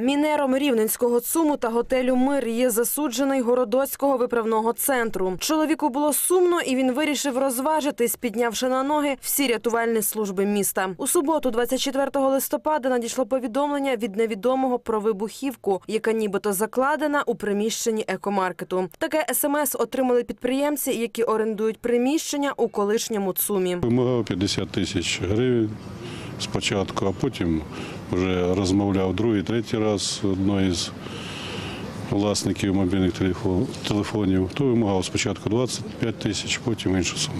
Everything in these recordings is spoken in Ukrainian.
Мінером рівненського цуму та готелю Мир є засуджений городоцького виправного центру. Чоловіку було сумно, і він вирішив розважитись, піднявши на ноги всі рятувальні служби міста. У суботу, 24 листопада, надійшло повідомлення від невідомого про вибухівку, яка нібито закладена у приміщенні екомаркету. Таке смс отримали підприємці, які орендують приміщення у колишньому цумі. Вимагав 50 тисяч гривень спочатку, а потім вже розмовляв другий, третій раз одної з власників мобільних телефонів. То вимагав спочатку 25 тисяч, потім іншу суму.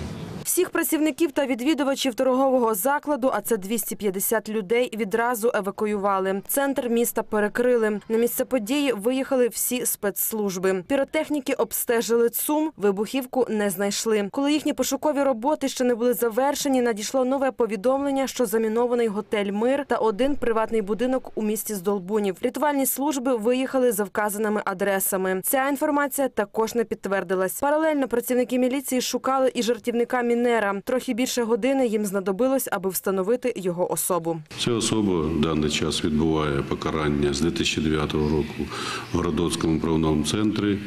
Всіх працівників та відвідувачів торгового закладу, а це 250 людей, відразу евакуювали. Центр міста перекрили. На місце події виїхали всі спецслужби. Піротехніки обстежили ЦУМ, вибухівку не знайшли. Коли їхні пошукові роботи ще не були завершені, надійшло нове повідомлення, що замінований готель Мир та один приватний будинок у місті Здолбунів. Рятувальні служби виїхали за вказаними адресами. Ця інформація також не підтвердилась. Паралельно працівники міліції шукали і жартівника Мінера. Трохи більше години їм знадобилось, аби встановити його особу. Ця особа в даний час відбуває покарання з 2009 року в Городоцькому правному центрі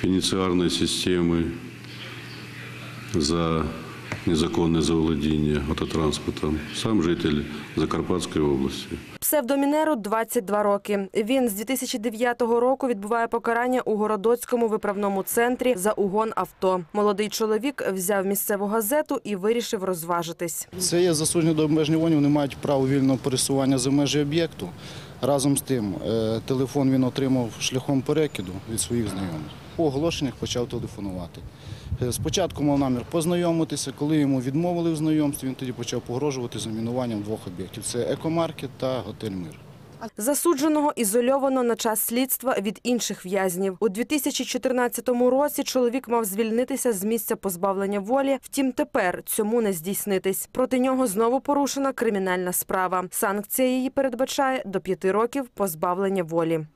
пеніціарної системи за незаконне заволодіння автотранспортом. Сам житель Закарпатської області. Псевдомінеру 22 роки. Він з 2009 року відбуває покарання у Городоцькому виправному центрі за угон авто. Молодий чоловік взяв місцеву газету і вирішив розважитись. Це є засуджені до обмеження вони не мають права вільного пересування за межі об'єкту. Разом з тим, е, телефон він отримав шляхом перекиду від своїх знайомих. По оголошеннях почав телефонувати. Е, Спочатку мав намір познайомитися, коли йому відмовили в знайомстві, він тоді почав погрожувати замінуванням двох об'єктів. Це екомаркет та готель Мир. Засудженого ізольовано на час слідства від інших в'язнів. У 2014 році чоловік мав звільнитися з місця позбавлення волі. Втім, тепер цьому не здійснитись. Проти нього знову порушена кримінальна справа. Санкція її передбачає до п'яти років позбавлення волі.